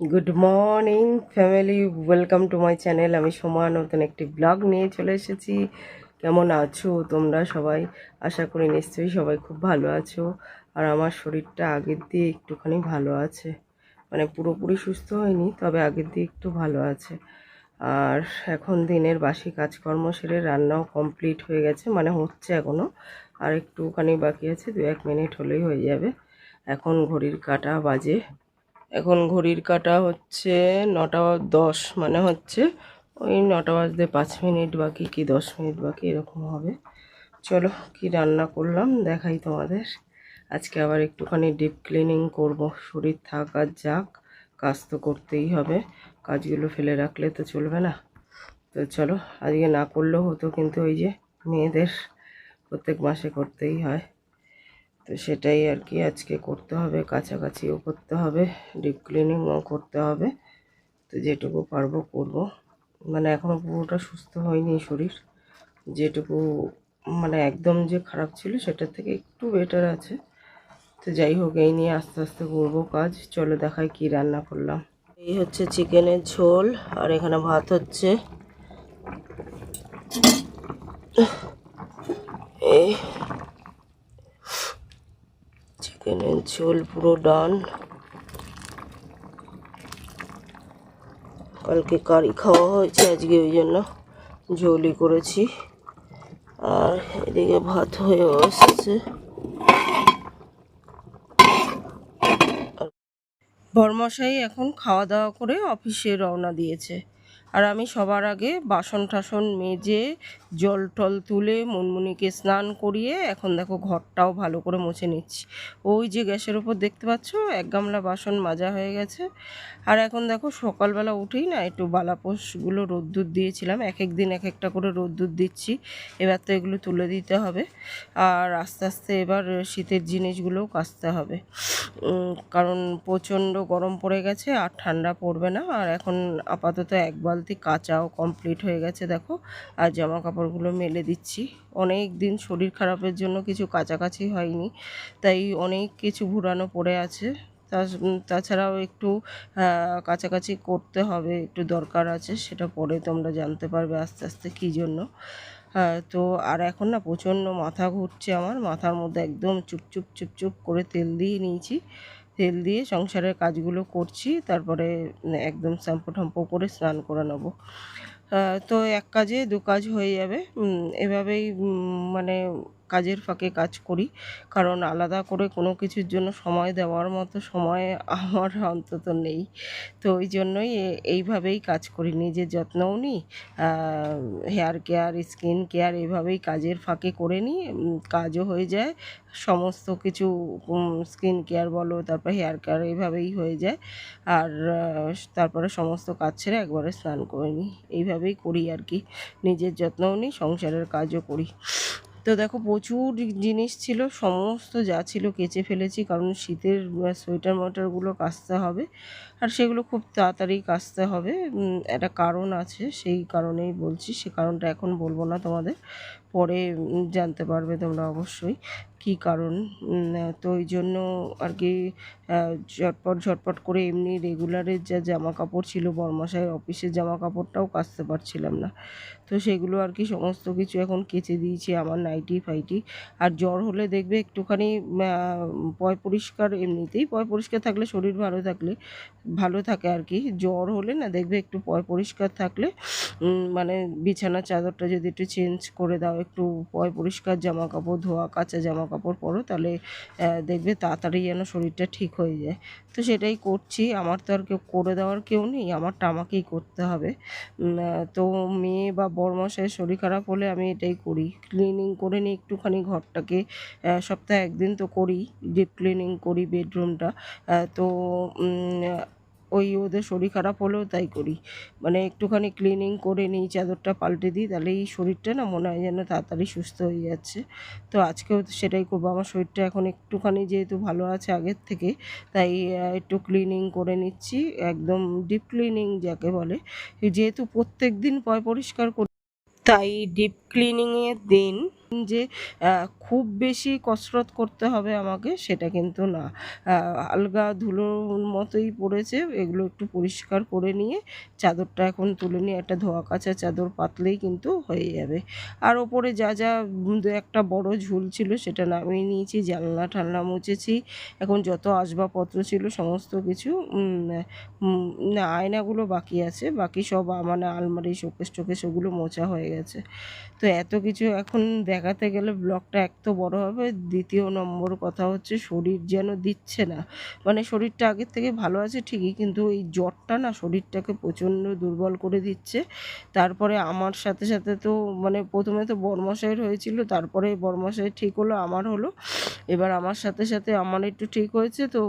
Good morning family welcome to my channel আমি সোমা, নতুন একটি ব্লগ নিয়ে চলে এসেছি। কেমন আছো তোমরা সবাই? আশা করি নিশ্চয়ই সবাই খুব ভালো আছো। আর আমার শরীরটা আগের দিয়ে একটুখানি ভালো আছে। মানে পুরোপুরি সুস্থ হয়নি, তবে আগের দিয়ে একটু ভালো আছে। আর এখন দিনের বাসি কাজকর্ম সেরে রান্নাও কমপ্লিট হয়ে গেছে মানে হচ্ছে এখনও আর একটুখানি বাকি আছে দু এক মিনিট হলেই হয়ে যাবে। এখন ঘড়ির কাটা বাজে এখন ঘড়ির কাটা হচ্ছে নটা দশ মানে হচ্ছে ওই নটা বাজতে পাঁচ মিনিট বাকি কি দশ মিনিট বাকি, এরকম হবে। চলো কি রান্না করলাম দেখাই তোমাদের। আজকে আবার একটুখানি ডিপ ক্লিনিং করব, শরীর থাক আর যাক, কাজ তো করতেই হবে, কাজগুলো ফেলে রাখলে তো চলবে না। তো চলো, আজকে না করলেও হতো, কিন্তু ওই যে মেয়েদের প্রত্যেক মাসে করতেই হয়। তো সেটাই আর কি আজকে করতে হবে কাছাকাছিও করতে হবে ডিপ ক্লিনিংও করতে হবে। তো যেটুকু পারব করব। মানে এখনও পুরোটা সুস্থ হয়নি শরীর। যেটুকু মানে একদম যে খারাপ ছিল সেটার থেকে একটু বেটার আছে। তো যাই হোক, এই নিয়ে আস্তে আস্তে করব কাজ। চলো দেখাই কি রান্না করলাম। এই হচ্ছে চিকেনের ঝোল, আর এখানে ভাত হচ্ছে। এই চিকেনের ঝোল পুরো ডান। কালকে কারি খাওয়া হয়েছে, আজকে ওই জন্য ঝোলই করেছি। আর এদিকে ভাত হয়ে এসেছে। বরমশাই এখন খাওয়া দাওয়া করে অফিসে রওনা দিয়েছে। আর আমি সবার আগে বাসন টাসন মেজে জল টল তুলে মুনমুনিকে স্নান করিয়ে এখন দেখো ঘরটাও ভালো করে মুছে নিচ্ছি। ওই যে গ্যাসের উপর দেখতে পাচ্ছ, এক গামলা বাসন মাজা হয়ে গেছে। আর এখন দেখো সকালবেলা উঠেই না একটু বালাপোষগুলো রোদ্দুর দিয়েছিলাম, এক এক দিন এক একটা করে রোদ্দুর দিচ্ছি। এবার তো এগুলো তুলে দিতে হবে। আর আস্তে আস্তে এবার শীতের জিনিসগুলোও কাচতে হবে। কারণ প্রচণ্ড গরম পড়ে গেছে আর ঠান্ডা পড়বে না। আর এখন আপাতত এক বালতি কাঁচাও কমপ্লিট হয়ে গেছে, দেখো। আর জামা কাপড়গুলো মেলে দিচ্ছি। অনেক দিন শরীর খারাপের জন্য কিছু কাছাকাছি হয়নি, তাই অনেক কিছু ঘুরানো পড়ে আছে। তাছাড়াও একটু কাছাকাছি করতে হবে, একটু দরকার আছে, সেটা পরে তোমরা জানতে পারবে আস্তে আস্তে কী জন্য। হ্যাঁ তো আর এখন না প্রচণ্ড মাথা ঘুরছে আমার, মাথার মধ্যে একদম চুপচুপ চুপচুপ করে তেল দিয়ে নিয়েছি। তেল দিয়ে সংসারের কাজগুলো করছি, তারপরে একদম শ্যাম্পু ঠাম্পু করে স্নান করে নেব। তো এক কাজে দু কাজ হয়ে যাবে। এভাবেই মানে কাজের ফাঁকে কাজ করি। কারণ আলাদা করে কোনো কিছুর জন্য সময় দেওয়ার মতো সময় আমার অন্তত নেই। তো ওই জন্যই এইভাবেই কাজ করি। নিজের যত্নও নিই হেয়ার কেয়ার স্কিন কেয়ার এইভাবেই কাজের ফাঁকে করে নিই। কাজও হয়ে যায়, সমস্ত কিছু স্কিন কেয়ার বলো, তারপর হেয়ার কেয়ার এইভাবেই হয়ে যায়। আর তারপরে সমস্ত কাজ ছেড়ে একবারে স্নান করে নিই। এইভাবেই করি আর কি। নিজের যত্নও নিই, সংসারের কাজও করি। তো দেখো প্রচুর জিনিস ছিল, সমস্ত যা ছিল কেচে ফেলেছি, কারণ শীতের সোয়েটার মোয়েটারগুলো কাচতে হবে, আর সেগুলো খুব তাড়াতাড়ি কাচতে হবে। একটা কারণ আছে, সেই কারণেই বলছি, সে কারণটা এখন বলব না তোমাদের, পরে জানতে পারবে তোমরা অবশ্যই। কী কারণ? তো ওই জন্য আর কি ঝটপট ঝটপট করে এমনি রেগুলারের যা জামা কাপড় ছিল বর্মাশায়ের অফিসের জামা কাপড়টাও কাচতে পারছিলাম না। তো সেগুলো আর কি সমস্ত কিছু এখন কেচে দিয়েছি আমার নাইটি ফাইটি। আর জ্বর হলে দেখবে একটুখানি পয় পরিষ্কার এমনিতেই, পয় পরিষ্কার থাকলে শরীর ভালো থাকলে, ভালো থাকে আর কি। জ্বর হলে না দেখবে একটু পয় পরিষ্কার থাকলে মানে বিছানার চাদরটা যদি একটু চেঞ্জ করে দাও, একটু পয় পরিষ্কার জামা কাপড় ধোয়া, কাঁচা জামা পরো, তাহলে দেখবে তাড়াতাড়ি যেন শরীরটা ঠিক হয়ে যায়। তো সেটাই করছি, আমার তো আর কেউ করে দেওয়ার কেউ নেই, আমারটা আমাকেই করতে হবে। তো মেয়ে বা বড়মশাইয়ের শরীর খারাপ হলে আমি এটাই করি। ক্লিনিং করে নিই একটুখানি ঘরটাকে সপ্তাহে একদিন তো করি ডিপ ক্লিনিং করি বেডরুমটা তো ওই ওদের শরীর খারাপ হলেও তাই করি। মানে একটুখানি ক্লিনিং করে নিই, চাদরটা পাল্টে দিই, তাহলে এই শরীরটা না মনে হয় যেন তাড়াতাড়ি সুস্থ হয়ে যাচ্ছে। তো আজকেও সেটাই করব। আমার শরীরটা এখন একটুখানি যেহেতু ভালো আছে আগের থেকে, তাই একটু ক্লিনিং করে নিচ্ছি। একদম ডিপ ক্লিনিং যাকে বলে। যেহেতু প্রত্যেক দিন পয় পরিষ্কার করি তাই ডিপ ক্লিনিংয়ের দিন যে খুব বেশি কসরত করতে হবে আমাকে, সেটা কিন্তু না। আলগা ধুলোর মতোই পড়েছে, এগুলো একটু পরিষ্কার করে নিয়ে চাদরটা এখন তুলে নিয়ে একটা ধোয়া কাচা চাদর পাতলেই কিন্তু হয়ে যাবে। আর ওপরে যা যা দু একটা বড় ঝুল ছিল, সেটা নামিয়ে নিয়েছি, জানলা টানলা মুছেছি। এখন যত আসবাবপত্র ছিল, সমস্ত কিছু না, আয়নাগুলো বাকি আছে, বাকি সব মানে আলমারি শোকেস টোকেস ওগুলো মোছা হয়ে গেছে। তো এত কিছু এখন দেখাতে গেলে ব্লগটা এক তো বড় হবে, দ্বিতীয় নম্বর কথা হচ্ছে শরীর যেন দিচ্ছে না। মানে শরীরটা আগের থেকে ভালো আছে ঠিকই, কিন্তু এই জ্বরটা না শরীরটাকে প্রচণ্ড দুর্বল করে দিচ্ছে। তারপরে আমার সাথে সাথে তো মানে প্রথমে তো বর্মশাইয়ের হয়েছিল, তারপরে বর্মশাই ঠিক হলো, আমার হলো। এবার আমার সাথে সাথে আমার একটু ঠিক হয়েছে, তো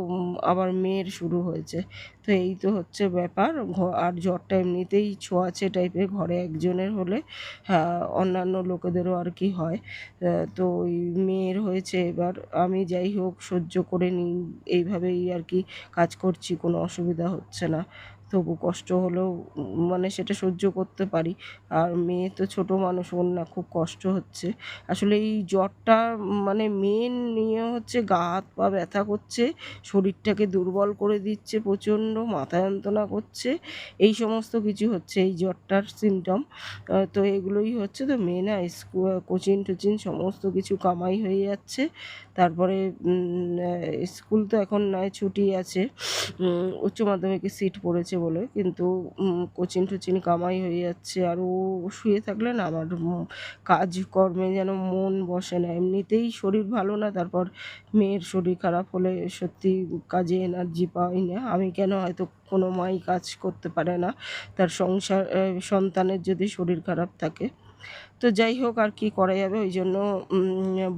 আবার মেয়ের শুরু হয়েছে। তো এই তো হচ্ছে ব্যাপার। আর জ্বরটা এমনিতেই ছোঁয়াচে টাইপের ঘরে একজনের হলে হ্যাঁ, অন্যান্য লোকেদেরও আর কি হয়। তো ওই মেয়ের হয়েছে এবার আমি যাই হোক সহ্য করে নিই এইভাবেই আর কি কাজ করছি কোনো অসুবিধা হচ্ছে না। তবু কষ্ট হলেও মানে সেটা সহ্য করতে পারি। আর মেয়ে তো ছোট মানুষ, ওর না খুব কষ্ট হচ্ছে। আসলে এই জ্বরটা মানে মেন নিয়ে হচ্ছে গা, হাত পা ব্যথা করছে, শরীরটাকে দুর্বল করে দিচ্ছে প্রচণ্ড, মাথা যন্ত্রণা করছে, এই সমস্ত কিছু হচ্ছে এই জ্বরটার সিমটম তো এগুলোই হচ্ছে তো মেয়ে না কোচিং টোচিং সমস্ত কিছু কামাই হয়ে যাচ্ছে। তারপরে স্কুল তো এখন নয় ছুটি আছে। উচ্চ মাধ্যমিকে সিট পড়েছে বলে, কিন্তু কোচিং টোচিং কামাই হয়ে যাচ্ছে। আর ও শুয়ে থাকলে না আমার কাজকর্মে যেন মন বসে না। এমনিতেই শরীর ভালো না, তারপর মেয়ের শরীর খারাপ হলে সত্যি কাজে এনার্জি পাই না। আমি কেন হয়তো কোনো মাই কাজ করতে পারে না? তার সংসার সন্তানের যদি শরীর খারাপ থাকে। তো যাই হোক আর কি করা যাবে, ওই জন্য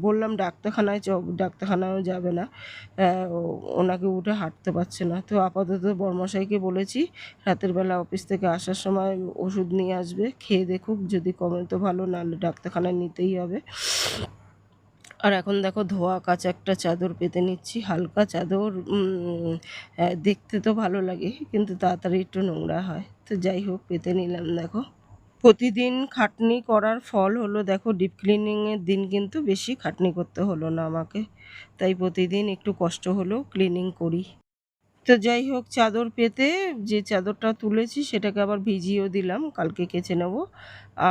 বললাম ডাক্তারখানায় চ ডাক্তারখানায়ও যাবে না। ওনাকে উঠে হাঁটতে পারছে না। তো আপাতত বর্মশাইকে বলেছি, রাতের বেলা অফিস থেকে আসার সময় ওষুধ নিয়ে আসবে, খেয়ে দেখুক, যদি কমে তো ভালো, নাহলে ডাক্তারখানায় নিতেই হবে। আর এখন দেখো ধোয়া কাঁচা একটা চাদর পেতে নিচ্ছি, হালকা চাদর দেখতে তো ভালো লাগে, কিন্তু তাড়াতাড়ি একটু নোংরা হয়। তো যাই হোক, পেতে নিলাম, দেখো। প্রতিদিন খাটনি করার ফল হলো, দেখো ডিপ ক্লিনিংয়ের দিন কিন্তু বেশি খাটনি করতে হলো না আমাকে। তাই প্রতিদিন একটু কষ্ট হলেও ক্লিনিং করি। তো যাই হোক, চাদর পেতে যে চাদরটা তুলেছি সেটাকে আবার ভিজিয়েও দিলাম, কালকে কেচে নেব।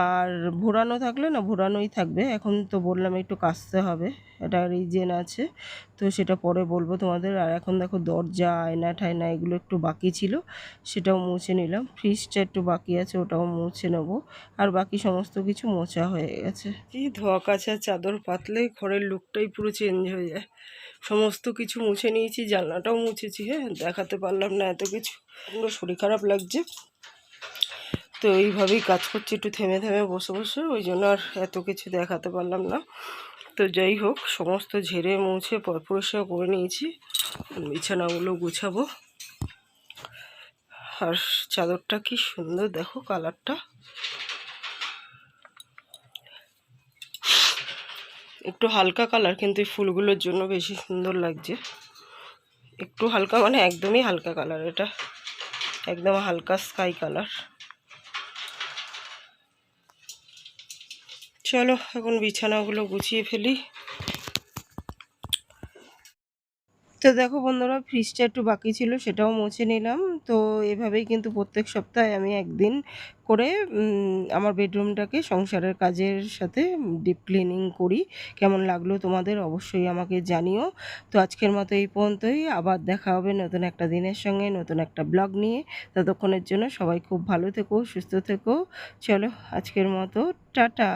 আর ভোরানো থাকলে না, ভোরানোই থাকবে। এখন তো বললাম একটু কাচতে হবে, এটা রিজেন আছে, তো সেটা পরে বলব তোমাদের। আর এখন দেখো দরজা, আয়না ঠায়না এগুলো একটু বাকি ছিল, সেটাও মুছে নিলাম। ফ্রিজটা একটু বাকি আছে, ওটাও মুছে নেব। আর বাকি সমস্ত কিছু মোছা হয়ে গেছে। কি ধোয়া কাছা চাদর পাতলে ঘরের লুকটাই পুরো চেঞ্জ হয়ে যায়। সমস্ত কিছু মুছে নিয়েছি, জানলাটাও মুছেছি হ্যাঁ দেখাতে পারলাম না এত কিছু। পুরো শরীর খারাপ লাগছে। তো এইভাবেই কাজ করছি, একটু থেমে থেমে বসে বসে, ওই জন্য আর এত কিছু দেখাতে পারলাম না। তো যাই হোক, সমস্ত ঝেড়ে মুছে পরিষ্কার করে নিয়েছি। বিছানাগুলো গুছাবো। আর চাদরটা কি সুন্দর, দেখো কালারটা। একটু হালকা কালার কিন্তু এই ফুলগুলোর জন্য বেশি সুন্দর লাগছে। একটু হালকা মানে একদমই হালকা কালার এটা। একদম হালকা স্কাই কালার চলো এখন বিছানাগুলো গুছিয়ে ফেলি। তো দেখো বন্ধুরা ফ্রিজটা একটু বাকি ছিল, সেটাও মুছে নিলাম। তো এভাবেই কিন্তু প্রত্যেক সপ্তাহে আমি একদিন করে আমার বেডরুমটাকে সংসারের কাজের সাথে ডিপ ক্লিনিং করি। কেমন লাগল তোমাদের অবশ্যই আমাকে জানিও। তো আজকের মতো এই পর্যন্তই। আবার দেখা হবে নতুন একটা দিনের সঙ্গে, নতুন একটা ব্লগ নিয়ে। ততক্ষণের জন্য সবাই খুব ভালো থেকো, সুস্থ থেকো। চলো আজকের মতো, টাটা!